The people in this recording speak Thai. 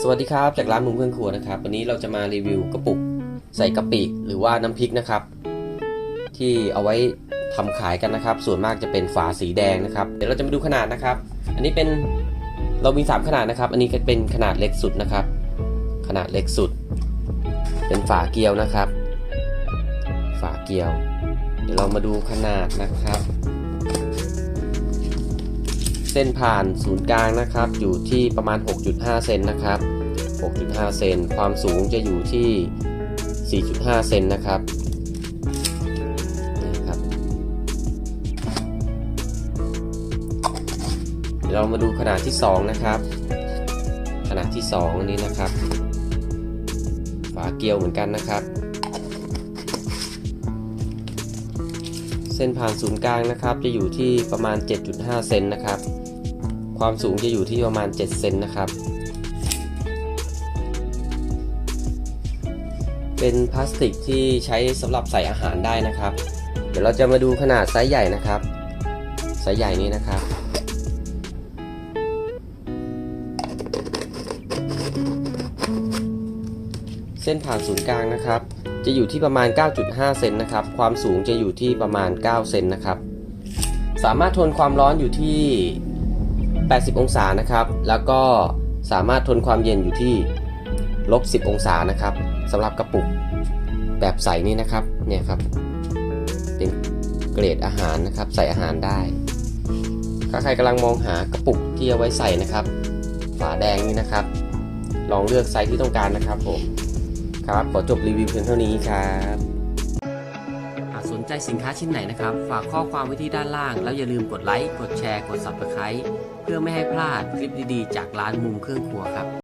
สวัสดีครับ จากร้านมุมเครื่องครัวนะครับ วันนี้เราจะมารีวิวกระปุกใส่กะปิหรือว่าน้ำพริกนะครับ ที่เอาไว้ทำขายกันนะครับ ส่วนมากจะเป็นฝาสีแดงนะครับ เดี๋ยวเราจะมาดูขนาดนะครับ อันนี้เป็นเรามี 3 ขนาดนะครับ อันนี้ก็เป็นขนาดเล็กสุดนะครับ ขนาดเล็กสุด เป็นฝาเกลียวนะครับ ฝาเกลียว เดี๋ยวเรามาดูขนาดนะครับ เส้นผ่านศูนย์กลางนะครับ อยู่ที่ประมาณ 6.5 เซนนะครับ 6.5 เซน ความสูงจะอยู่ที่ 4.5 เซนนะครับนี่ครับ เดี๋ยวเรามาดูขนาดที่ 2 นะครับ ขนาดที่2อันนี้นะครับ ฝาเกลียวเหมือนกันนะครับ เส้นผ่านศูนย์กลางนะครับ จะอยู่ที่ประมาณ 7.5 เซนนะครับ ความสูงจะอยู่ที่ประมาณ 7 เซนนะครับ เป็นพลาสติกที่ใช้สำหรับใส่อาหารได้นะครับ เดี๋ยวเราจะมาดูขนาดไซส์ใหญ่นะครับ ไซส์ใหญ่นี้นะครับ เส้นผ่านศูนย์กลางนะครับ จะอยู่ที่ประมาณ 9.5 เซนนะครับ ความสูงจะอยู่ที่ประมาณ 9 เซนนะครับ สามารถทนความร้อนอยู่ที่ 80 องศานะครับ แล้วก็สามารถทนความเย็นอยู่ที่ลบ 10 องศานะครับสำหรับกระปุกแบบใสนี้นะครับเนี่ยครับ เป็นเกรดอาหารนะครับ ใส่อาหารได้ถ้าใครกำลังมองหากระปุกที่เอาไว้ใส่นะครับ ฝาแดงนี้นะครับ ลองเลือกไซส์ที่ต้องการนะครับผมครับขอจบรีวิวเพียงเท่านี้ครับ ใจสินค้าชิ้นไหนนะครับ ฝากข้อความไว้ที่ด้านล่าง แล้วอย่าลืมกดไลค์ กดแชร์ กด Subscribe เพื่อไม่ให้พลาดคลิปดีๆ จากร้านมุมเครื่องครัวครับ